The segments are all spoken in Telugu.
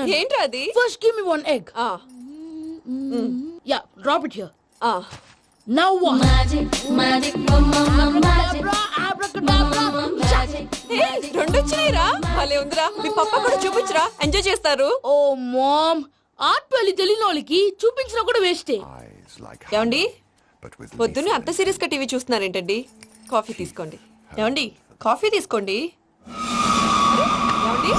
నేను ఏంట్రా అది? First give me one egg ఆ, యా డ్రాప్ ఇట్ హియర్ ఆ. నౌ అబ్రాకడాబ్రా magic, ఏయ్, రెండు వచ్చినాయిరా భలే ఉందిరా. మీ పప్ప కూడా చూపించరా. ఎంజాయ్ చేస్తారు. ఓ మామ్. ఆర్ట్ పెళ్ళి తెలియని వాళ్ళకి చూపించినా కూడా వేస్టే. ఏమండి? పొద్దున్నే అంత సీరియస్గా టీవీ చూస్తున్నారేంటండి? కాఫీ తీసుకోండి. ఏమండి? కాఫీ తీసుకోండి. ఏమండి?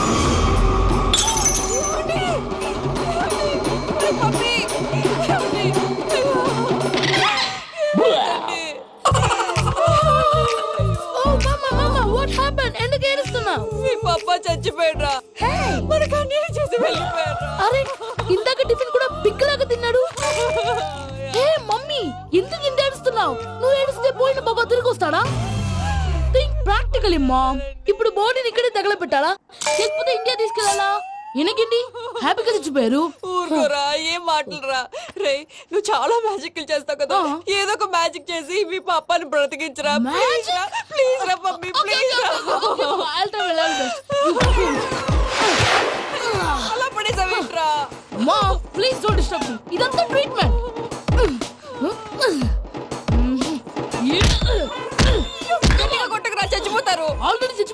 తెచ్చిపోయారు ఊరుకోరా ఏం మాటలురా? రే నువ్వు చాలా మ్యాజిక్ చేస్తావు కదా. ఏదో ఒక మ్యాజిక్ చేసి మీ పాపాని బ్రతికించరా? ప్లీజ్? రా ప్లీజ్ రా మమ్మీ ప్లీజ్ రా. అలా పడేసావేంట్రా? మా ప్లీజ్ డోంట్ డిస్టర్బ్ ఇదంతా ట్రీట్మెంట్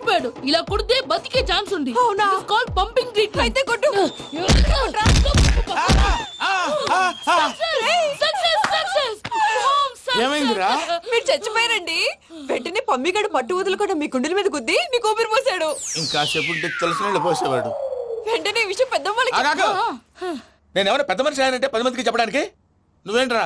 చచ్చిపోయాడు ఇలా కొడితే బతికే ఛాన్స్ ఉంది. అవునా? కాల్ పంపింగ్ ట్రీట్మెంట్ అయితే కొట్టు. ఏమైందిరా? మీరు చచ్చిపోయారండి. వెంటనే పమ్మిగాడు పట్టు వదులుకుండా మీ గుండెల మీద గుద్ది మీకు ఊపిరి పోసాడు. ఇంకా చెప్పు తెలిసిన పోసేవాడు. వెంటనే విషయం పెద్ద వాళ్ళకి ఆగాగు. నేను ఎవరైనా పెద్ద మనిషి అయ్యానంటే పది మందికి చెప్పడానికి? నువ్వేంట్రా?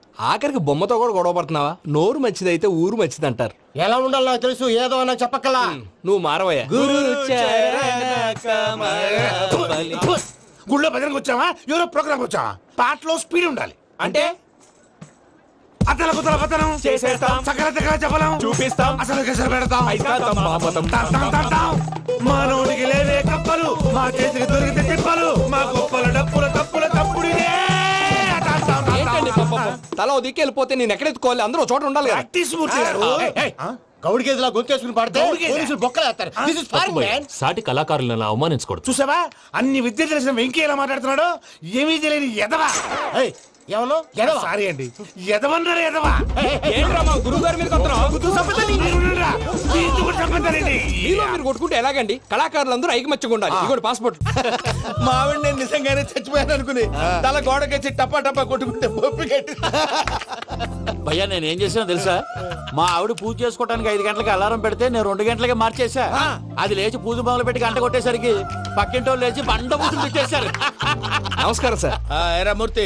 ఆఖరికి బొమ్మతో కూడా గొడవ పడుతున్నావా? నోరు మంచిదైతే ఊరు మంచిది అంటారు ఎలా ఉండాలో నాకు తెలుసు ఏదో అన్నా చెప్పక్కలా. నువ్వు మారవయ్యా. గుళ్ళో భజనకు వచ్చావా? ఎవరో ప్రోగ్రామ్ వచ్చావా? పాటలో స్పీడ్ ఉండాలి. అంటే? అతల కుతల పతనం. చేసేస్తాం. సకల దగ్గర చెప్పలేం చూపిస్తాం. అసలు పెడతాం. మానవుడికి లేవే కప్పలు. మా చేతికి దొరికితే తిప్పలు. మా గొప్పల డప్పుల తప్పుల తల ఓ దిక్కు వెళ్ళిపోతే నేను ఎక్కడెత్తుకోవాలి? అందరూ చోట ఉండాలి కదా. ప్రాక్టీస్ మూర్తి గారు గౌడి గేదెలా గొంతేసుకుని పాడితే? పోలీసులు బొక్కలేస్తారు దిస్ ఇస్ తప్పు ఫారెన్ భయ్యా. మ్యాన్ సాటి కళాకారులను అవమానించకూడదు. చూసావా? అన్ని విద్య తెలిసిన వెంకీ ఎలా మాట్లాడుతున్నాడు. ఏమీ తెలియని ఎదవా? ఎడవా? సారీ అండి. ఎదవన్నారు ఎదవా? ఏంట్రా మా గురువు గారి మీద మీరుండురా. దీంతో కూడా చంపుతారండి. మీలో మీరు కొట్టుకుంటే ఎలాగండి? కళాకారులందరూ ఐకమత్యంగా ఉండాలి. ఇగోటి పాస్పోర్ట్. మా ఆవిడ నేను నిజంగానే చచ్చిపోయాను అనుకుని తల గోడకొచ్చి టపా టపా కొట్టుకుంటే పప్పు కట్టి భయ్యా నేను ఏం చేసినా తెలుసా? మా ఆవిడ పూజ చేసుకోవడానికి ఐదు గంటలకి అలారం పెడితే నేను రెండు గంటలకి మార్చేసా అది లేచి పూజ మొదలు పెట్టి గంట కొట్టేసరికి పక్కింటి వాళ్ళు లేచి బండ పూజలు పెట్టేశారు నమస్కారం సార్. ఎరా మూర్తి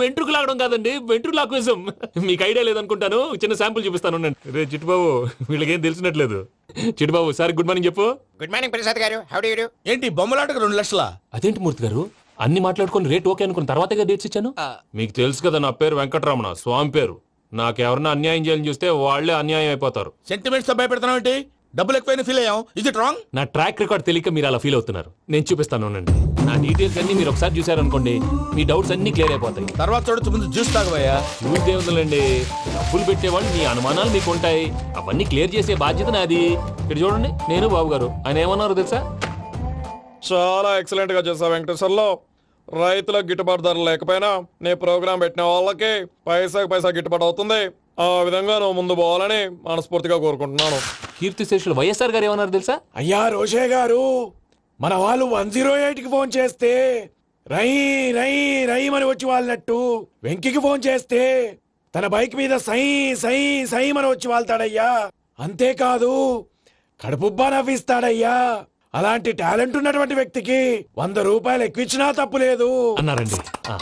వెంట్రుకు లాగడం కాదండి వెంట్రులాక్విజం మీకు ఐడియా లేదనుకుంటాను చిన్న శాంపుల్ చూపిస్తాను. రే చిట్టుబాబు వీళ్ళకేం తెలిసినట్లేదు. చిట్టుబాబు సార్ గుడ్ మార్నింగ్ చెప్పు. Good morning Prasad garu. How do you ఏంటి బొమ్మలాటకు రెండు లక్షలా? అదేంటి మూర్తి గారు? అన్ని మాట్లాడుకొని రేట్ ఓకే అనుకున్న తర్వాతగా డేట్స్ ఇచ్చాను? మీకు తెలుసు కదా నా పేరు వెంకటరమణ స్వామి పేరు. నాకెవరన్నా అన్యాయం చేయాలని చూస్తే వాళ్ళే అన్యాయం అయిపోతారు. సెంటిమెంట్స్తో భయపెడతావు ఏంటి? డబ్బులు ఎక్కువైనా ఫీల్ అయ్యాం. ఇది రాంగ్ నా ట్రాక్ రికార్డ్ తెలియక మీరు అలా ఫీల్ అవుతున్నారు. నేను చూపిస్తాను ఉండండి. నా డీటెయిల్స్ అన్ని మీరు ఒకసారి చూసారనుకోండి మీ డౌట్స్ అన్ని క్లియర్ అయిపోతాయి. తర్వాత చూడొచ్చు ముందు జ్యూస్ తాగబోయా చూస్తే ఉందండి డబ్బులు పెట్టేవాళ్ళు మీ అనుమానాలు మీకు ఉంటాయి. అవన్నీ క్లియర్ చేసే బాధ్యత నాది. ఇక్కడ చూడండి నేను బాబు గారు ఆయన ఏమన్నారు తెలుసా? చాలా ఎక్సలెంట్గా చేసా వెంకటేశ్వర్లో. రైతులకు గిట్టుబాటు ధర లేకపోయినా నీ ప్రోగ్రాం పెట్టిన వాళ్ళకి పైసాకి పైసా గిట్టుబాటు అవుతుంది. ఆ విధంగా నువ్వు ముందు పోవాలని మనస్ఫూర్తిగా కోరుకుంటున్నాను. కీర్తి శేషులు వైఎస్ఆర్ గారు ఏమన్నారు తెలుసా? అయ్యా రోషే గారు. మన వాళ్ళు వన్ జీరో ఎయిట్కి ఫోన్ చేస్తే రై రై రై అని వచ్చి వాళ్ళనట్టు వెంకికి ఫోన్ చేస్తే తన బైక్ మీద సై సై సై అని వచ్చి వాళ్తాడయ్యా. అంతేకాదు కడుపుబ్బా నవ్విస్తాడయ్యా. అలాంటి టాలెంట్ ఉన్నటువంటి వ్యక్తికి వంద రూపాయలు ఎక్కువచ్చినా తప్పు లేదు. అన్నారండి.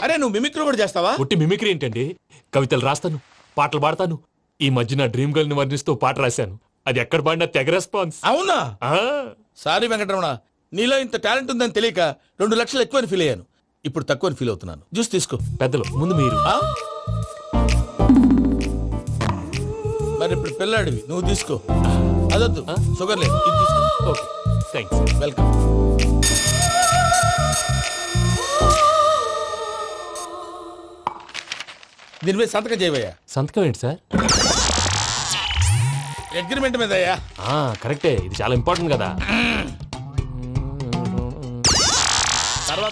అరే నువ్వు మిమిక్రీ కూడా చేస్తావా? ఒట్టి మిమిక్రీ ఏంటండి? కవితలు రాస్తాను పాటలు పాడతాను. ఈ మధ్య నా డ్రీమ్ గర్ల్ని వర్ణిస్తూ పాట రాశాను. అది ఎక్కడ పాడినా తెగ రెస్పాన్స్. అవునా? ఆ, సారీ వెంకటరమణ. నీలో ఇంత టాలెంట్ ఉందని తెలియక రెండు లక్షలు ఎక్కువని ఫీల్ అయ్యాను. ఇప్పుడు తక్కువని ఫీల్ అవుతున్నాను. జ్యూస్ తీసుకో. పెద్దలు ముందు మీరు. ఆ? మరి ఇప్పుడు పిల్లాడివి నువ్వు తీసుకో. అదొద్దు షుగర్ లేదు ఇది తీసుకో. Okay thanks welcome. దీని మీద సంతకం చేయవయ్యా. సంతకం ఏంటి సార్? అగ్రిమెంట్ మీద అయ్యా ఆ, కరెక్టే ఇది చాలా ఇంపార్టెంట్ కదా.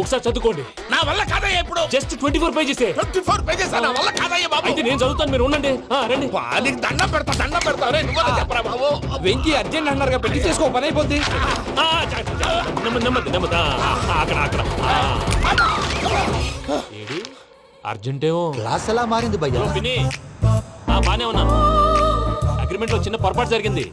ఒకసారి చదువుకోండి. నా వల్ల కాదయ్యా ఇప్పుడు. Just twenty four pages twenty four pages నా వల్ల కాదయ్యా బాబు. అయితే నేను చదువుతాను మీరు ఉండండి. ఆ, రండి. నీకు దండం పెడతా దండం పెడతా. రే నువ్వు చెప్పరా బాబు? వెంకీ అర్జెంట్ అన్నారుగా పెళ్ళి చేసుకో పని అయిపోద్ది. ఆ, చ- చ- చ- నెమ్మది నెమ్మది నెమ్మది ఆ, ఆ, అక్కడ అక్కడ ఆ. ఏడి? అర్జెంటేమో. క్లాస్ ఎలా మారింది భయ్యా? ఆ, బానే ఉన్నాను అగ్రిమెంట్లో చిన్న పొరపాటు జరిగింది.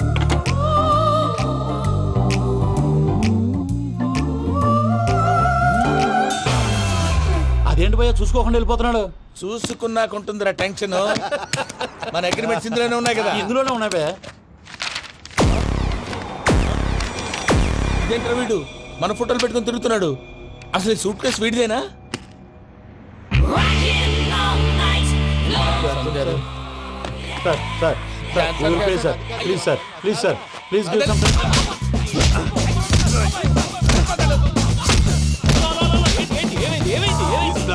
అదేంటి భయ్యా? చూసుకోకుండా వెళ్ళిపోతున్నాడు. చూసుకున్నాకుంటుందిరా టెన్షన్. మన అగ్రిమెంట్స్ ఇందులోనే ఉన్నాయి కదా. ఇందులోనే ఉన్నాయి భయ్యా. ఇదేంట్రా వీడు? మన ఫోటోలు పెట్టుకొని తిరుగుతున్నాడు. అసలు suitcase వీడిదేనా? Sir sir sir please sir please sir please sir please give some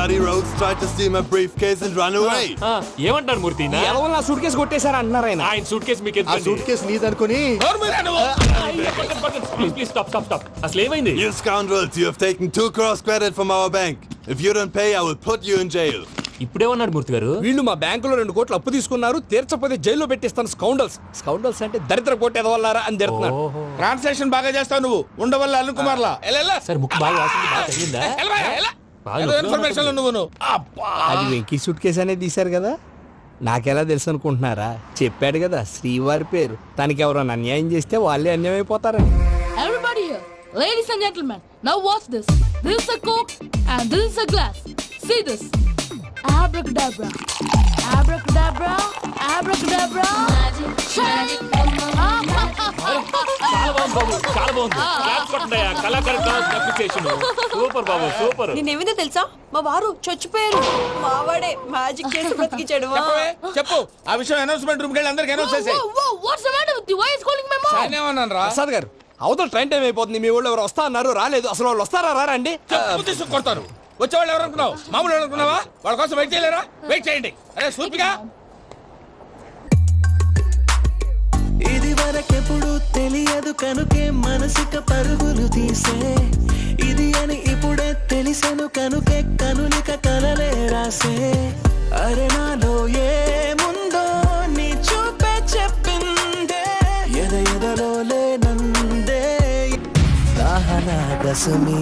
Bloody rogues tried to steal my briefcase and run away. ఆ, ఏమంటారు మూర్తి? ఎలా నా సూట్ కేసు కొట్టేశారా అంటున్నారు ఆయన. ఆయన సూట్ కేసు మీకు ఆ suitcase నీదనుకుని please please stop stop stop అసలు ఏమైంది? You scoundrels, you have taken two cross credit from our bank. If you don't pay, I will put you in jail. ఇప్పుడేమన్నాడు మూర్తి గారు. వీళ్ళు మా బ్యాంకులో రెండు కోట్లు అప్పు తీసుకున్నారు తీర్చపోతే జైల్లో పెట్టిస్తాను స్కౌండల్స్. స్కౌండల్స్ అంటే దరిద్ర కోట ఎదవల్లారా అని తిడుతున్నాడు ట్రాన్సాక్షన్ బాగా చేస్తావు నువ్వు. ఉండవల్ల అరుణ్ కుమార్ లా సార్ ముక్కు బాగా వాసింది బాగా తగిలిందా? బాగా నొప్పిగా ఇన్ఫర్మేషన్ నువ్వు అది వెంకీ సూట్ కేసు అనేది తీశారు కదా నాకెలా తెలుసు అనుకుంటున్నారా చెప్పాడు కదా శ్రీవారి పేరు తనకి ఎవరైనా అన్యాయం చేస్తే వాళ్ళే అన్యాయం అయిపోతారని Everybody here, ladies and gentlemen, now watch this. This is a coke and this is a glass. See this. Abracadabra. Abracadabra. Abracadabra. చాలా బాగుంది బాబు చాలా బాగుంది క్లాప్స్ కళాకారు అప్రిసియేషన్ సూపర్ బాబు సూపర్ నేనేమిందో తెలుసా? మా వారు చచ్చిపోయారు. మావాడే మ్యాజిక్ చేసి బ్రతికించాడు చెప్పు ఆ విషయం అనౌన్స్మెంట్ రూమ్ వెళ్ళి అందరికి అనౌన్స్ చేసేయ్. రా. ప్రసాద్ గారు అవతల ట్రైన్ టైం అయిపోతుంది. మీ ఊళ్ళో ఎవరు వస్తా అన్నారు రాలేదు. అసలు వాళ్ళు వస్తారా రారా అండి? చెప్పు తీసుకు కొడతారు. వచ్చేవాళ్ళు ఎవరు అనుకున్నావు? మామూలు ఎవరు అనుకున్నావా? వాళ్ళ కోసం వెయిట్ చేయలేరా? వెయిట్ చేయండి. అరే సూపిగా ఇది వరకెప్పుడు తెలియదు కనుకే మనసిక పరుగులు తీసే. ఇది అని ఇప్పుడే తెలిసెను కనుకే కనులిక కలలే రాసే. అరే నాలో ఏముందో నీ చూపే చెప్పిందే. ఎద ఎదలో లేనందే. దాహనా దశమి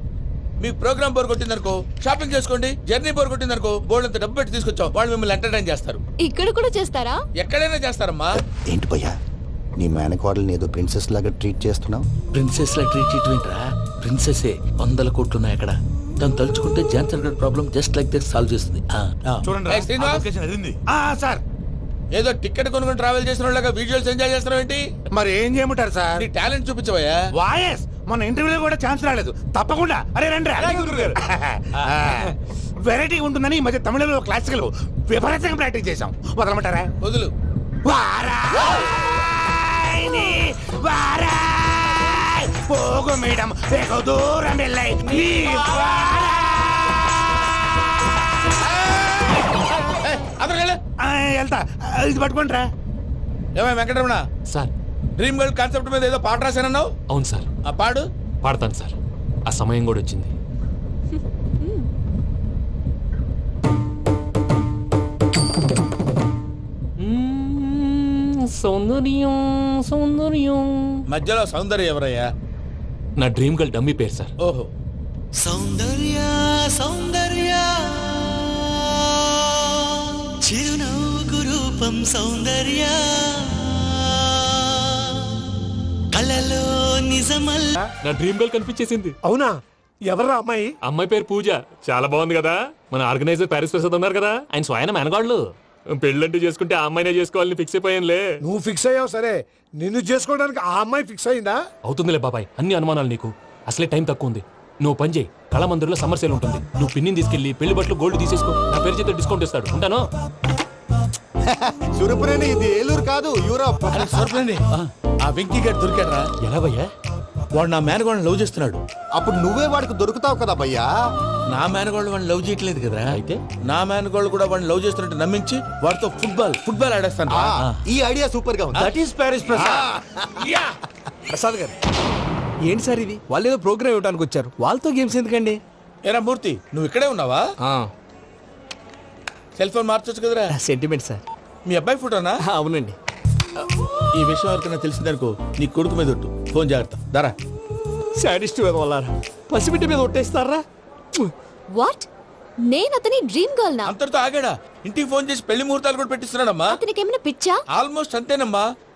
మీ ప్రోగ్రామ్ బోర్ కొట్టిందనుకో షాపింగ్ చేసుకోండి జర్నీ బోర్ కొట్టిందనుకో బోర్డు అంత డబ్బు పెట్టి తీసుకొచ్చాం. వాళ్ళు మిమ్మల్ని ఎంటర్టైన్ చేస్తారు. ఇక్కడ కూడా చేస్తారా? ఎక్కడైనా చేస్తారమ్మా. ఏంటి భయ్యా? నీ మేనకోడల్ని ఏదో ప్రిన్సెస్ లాగా ట్రీట్ చేస్తున్నావు? ప్రిన్సెస్ లా ట్రీట్ చేయటమేంట్రా? ప్రిన్సెసే వందల కోట్లు ఉన్నాయి అక్కడ. తను తలుచుకుంటే Johnson God problem just like that solve చేస్తుంది. ఆ, ఆ. ఆ, సార్! ఏదో టికెట్ కొనుక్కొని ట్రావెల్ చేసిన వాళ్ళగా విజువల్స్ ఎంజాయ్ చేస్తున్నావు ఏంటి మరి ఏం చేయమంటారు సార్? నీ టాలెంట్ చూపించవయ్యా. వాయస్! మన ఇంటర్వ్యూలో కూడా ఛాన్స్ రాలేదు. తప్పకుండా. అరే రండి వెరైటీ ఉంటుందని ఈ మధ్య తమిళంలో క్లాసికల్ విపరీతంగా ప్రాక్టీస్ చేశాం. వదలమంటారా? వదులు. వారాయని వారాయ్. పోగు మేడం వెగు దూరం వెళ్ళై. నీ వారాయ్. అతను వెళ్ళు. ఆ, వెళ్తా. ఇది పట్టుకుంటారా ఏమై Venkataramana? Sir. Dream girl concept మీద ఏదో పాట రాశానన్నావు? అవును సార్. ఆ పాడు? పాడతాను సార్. ఆ సమయం కూడా వచ్చింది. సౌందర్యం సౌందర్యం. మధ్యలో సౌందర్య ఎవరయ్యా? నా డ్రీమ్ గర్ల్ డమ్మీ పేరు సార్. ఓహో. సౌందర్య సౌందర్య. చిరునవ్వుకు రూపం సౌందర్య. కళలో నిజమల్ నా డ్రీమ్ గర్ల్ కనిపించేసింది. అవునా? ఎవరా అమ్మాయి? అమ్మాయి పేరు పూజ. చాలా బాగుంది కదా. మన ఆర్గనైజర్ ప్యారిస్ ప్రసాద్ ఉన్నారు కదా. ఆయన స్వయం మెనగాళ్ళు. పెళ్ళంటూ చేసుకుంటే ఆ అమ్మాయినే చేసుకోవాలని ఫిక్స్ అయిపోయానులే. నువ్వు ఫిక్స్ అయ్యావు సరే. నిన్ను చేసుకోవడానికి ఆ అమ్మాయి ఫిక్స్ అయిందా? అవుతుందిలే బాబాయ్ అన్ని అనుమానాలు నీకు. అసలే టైం తక్కువ ఉంది. నువ్వు పని చేయి. కళామందిర్లో సమ్మర్ సేల్ ఉంటుంది. నువ్వు పిన్నిని తీసుకెళ్ళి పెళ్ళి బట్టలు గోల్డ్ తీసేసుకో. నా పేరు చేత డిస్కౌంట్ ఇస్తాడు. ఉంటాను? సురపురేని ఇది ఏలూరు కాదు యూరోప్. అరే సర్ప్లేండి ఆ. వెంకీ గారు దొరికాడరా. ఎలా భయ్యా వాడు నా మేనగోళ్ళని లవ్ చేస్తున్నాడు. అప్పుడు నువ్వే వాడికి దొరుకుతావు కదా భయ్యా? నా మేనగోళ్ళు వాడిని లవ్ చేయట్లేదు కదరా. అయితే? నా మేనగోళ్ళు కూడా వాడిని లవ్ చేస్తున్నట్టు నమ్మించి వాడితో ఫుట్బాల్ ఫుట్బాల్ ఆడేస్తాను ఆ, ఈ ఐడియా సూపర్గా ఉంది. That is Paris Prasad. Prasad garu ఏంటి సార్ ఇది? వాళ్ళు ఏదో ప్రోగ్రామ్ ఇవ్వడానికి వచ్చారు. వాళ్ళతో గేమ్స్ ఎందుకండి? ఏరా మూర్తి నువ్వు ఇక్కడే ఉన్నావా? సెల్ ఫోన్ మార్చొచ్చు కదరా. సెంటిమెంట్ సార్ మీ అబ్బాయి ఫోటోనా? అవునండి. ఈ విషయం ఎవరికైనా తెలిసిందనుకో నీ కొడుకు మీద ఒట్టు. ఫోన్ జాగ్రత్త. దారా. సాడిస్ట్ వాళ్ళారా పసిబిడ్డ మీద ఒట్టేస్తారా? వాట్? నేను అతని డ్రీమ్ గర్ల్ నా అంతటితో ఆగాడా? ఇంటికి ఫోన్ చేసి పెళ్ళి ముహూర్తాలు కూడా పెట్టిస్తున్నాడమ్మా. అతనికి ఏమైనా పిచ్చా? ఆల్మోస్ట్ అంతేనమ్మా.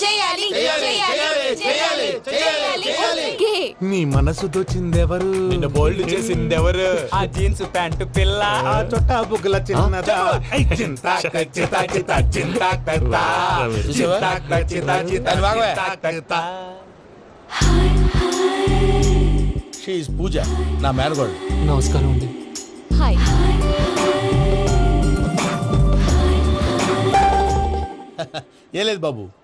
చేయాలి చేయాలి చేయాలి ఓకే. నీ మనసు దోచిందెవరు నిన్ను బోల్డ్ చేసింది ఎవరు ఆ జీన్స్ ప్యాంటు పిల్ల ఆ. చుట్టా బుగ్గల చిన్నదా? ఐ చింతా చితా చితా చింతా కర్తా చూసావా? చింతా చితా చితా దాన్ని బాగోయ్. చితా. కర్తా షీఈ్ పూజ నా మేనగోడు. నమస్కారం అండి. హాయ్. ఏ లేదు బాబు.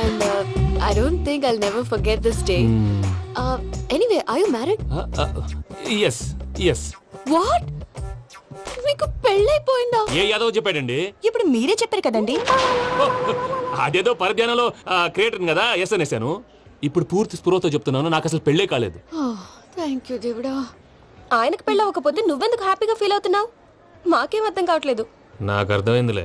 And I don't think I'll never forget this day anyway I you married yes yes what మీకు పెళ్ళైపోయిందా? ఏ యాదవ్ చెప్పాడండి? ఇప్పుడు మీరే చెప్పారు కదండి. అదేదో పరధ్యానంలో క్రియేటర్ కదా ఎస్ అనేసాను. ఇప్పుడు పూర్తి స్పృహతో చెప్తున్నాను నాకు అసలు పెళ్ళే కాలేదు. థ్యాంక్ యూ దేవుడా. ఆయనకు పెళ్ళవకపోతే నువ్వెందుకు హ్యాపీగా ఫీల్ అవుతున్నావు? మాకేం అర్థం కావట్లేదు. నాకు అర్థమైందిలే.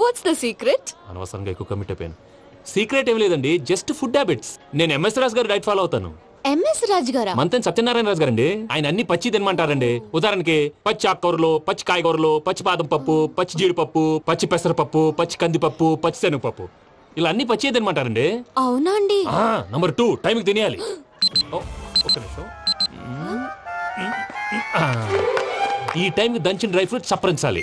what's the secret అనవసరంగా ఎక్కువ కమిట్ అయిపోయాను. సీక్రెట్ ఏం లేదండి జస్ట్ ఫుడ్ హ్యాబిట్స్ నేను MS Raj garu diet follow అవుతాను. ఎంఎస్ రాజ్ గారా? మంతెన్ సత్యనారాయణ రాజు గారండి. ఆయన అన్ని పచ్చి తినమంటారండి. ఉదాహరణకి పచ్చి ఆకుకూరలు పచ్చి కాయగూరలు పచ్చి బాదం పప్పు పచ్చి జీడిపప్పు పచ్చి పెసరపప్పు పచ్చి కందిపప్పు పచ్చి శనగపప్పు. ఇలా అన్ని పచ్చి తినమంటారండి. అవునా అండి? ఆ, నంబర్ టూ టైంకి తినేయాలి. ఒక్క నిమిషం. ఈ టైంకి దంచిన డ్రై ఫ్రూట్స్ సప్పరించాలి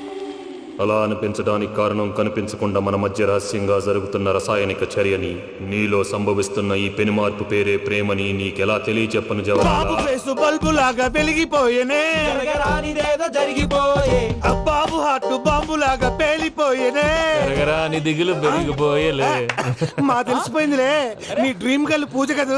అలా అనిపించడానికి కారణం కనిపించకుండా మన మధ్య రహస్యంగా జరుగుతున్న రసాయనిక చర్యని నీలో సంభవిస్తున్న ఈ పెనుమార్పు పేరే ప్రేమని నీకెలా తెలియచెప్పను జవాబు బల్బు లాగా వెలిగిపోయేనే. జరిగిపోయే. బాబు హార్ట్ బాంబు లాగా పేలిపోయేనే. ఎరగరా నీ దిగులు పెరిగిపోయేలే. మా తెలిసిపోయిందిలే. నీ డ్రీమ్ గర్ల్ పూజ కదూ?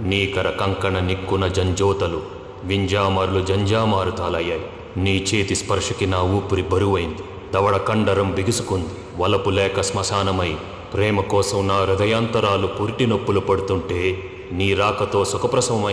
నీకర కంకణ నిక్కున జంజోతలు వింజామారులు జంజామారుతాలయ్యాయి. నీ చేతి స్పర్శకి నా ఊపిరి బరువైంది. దవడ కండరం బిగుసుకుంది. వలపు లేక శ్మశానమై ప్రేమ కోసం నా హృదయాంతరాలు పురిటి నొప్పులు పడుతుంటే నీ రాకతో సుఖప్రసవమై